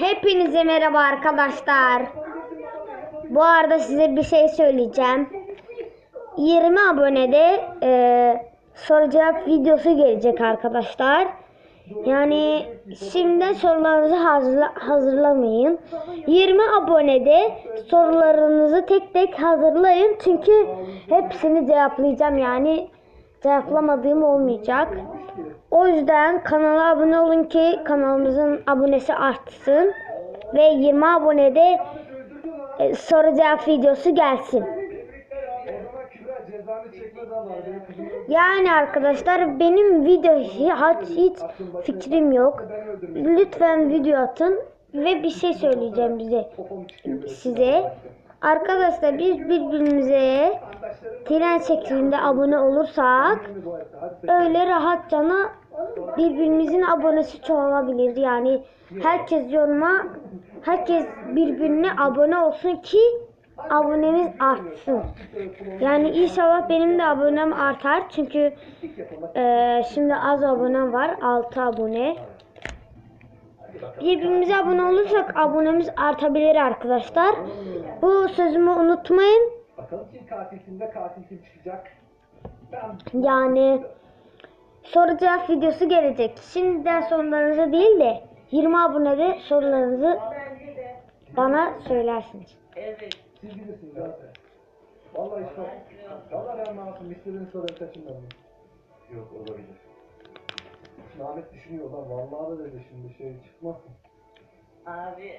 Hepinize merhaba arkadaşlar. Bu arada size bir şey söyleyeceğim. 20 abonede e, soru cevap videosu gelecek arkadaşlar. Yani şimdi sorularınızı hazırla, hazırlamayın. 20 abonede sorularınızı tek tek hazırlayın. Çünkü hepsini cevaplayacağım yani cevaplamadığım olmayacak. O yüzden kanala abone olun ki kanalımızın abonesi artsın. Ve 20 abonede e, soru cevap videosu gelsin. Yani arkadaşlar benim video hiç, hiç fikrim yok. Lütfen video atın ve bir şey söyleyeceğim bize size. Arkadaşlar biz birbirimize tren şeklinde abone olursak öyle rahatçana birbirimizin abonesi çoğalabilir. Yani herkes yoruma herkes birbirine abone olsun ki abonemiz artsın. Yani inşallah benim de abonem artar. Çünkü eee, şimdi az abonem var. 6 abone. Birbirimize abone olursak abonemiz artabilir arkadaşlar. Bu sözümü unutmayın. Bakalım kim katil kimde katil kim çıkacak. Ben Yani soru cevap videosu gelecek. Şimdiden sorularınızı değil de 20 abonede sorularınızı bana söylersiniz. siz bilirsiniz zaten. Vallahi çok. Vallahi ben ne yapayım? İstediğin soruyu taşınmadım. Yok olabilir. Şimdi Ahmet düşünüyor lan. Vallahi da dedi şimdi şey çıkmasın. Abi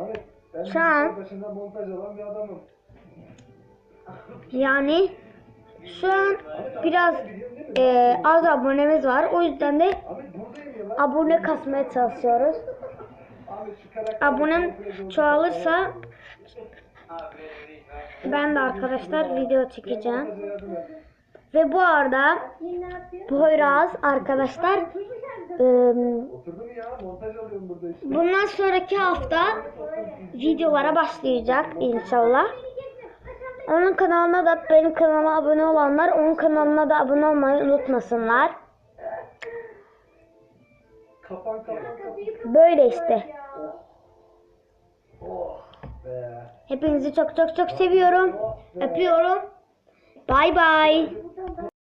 Ahmet ben Şu an- başında montaj alan bir adamım. Yani şu an biraz eee, az abonemiz var. O yüzden de abone kasmaya çalışıyoruz. Abonem çoğalırsa ben de arkadaşlar video çekeceğim. Ve bu arada Poyraz arkadaşlar işte. bundan sonraki hafta videolara başlayacak inşallah. Onun kanalına da benim kanalıma abone olanlar onun kanalına da abone olmayı unutmasınlar. Kapan kapan kapan. Böyle işte. Oh. Hepinizi çok çok çok seviyorum. Öpüyorum. Bay bay.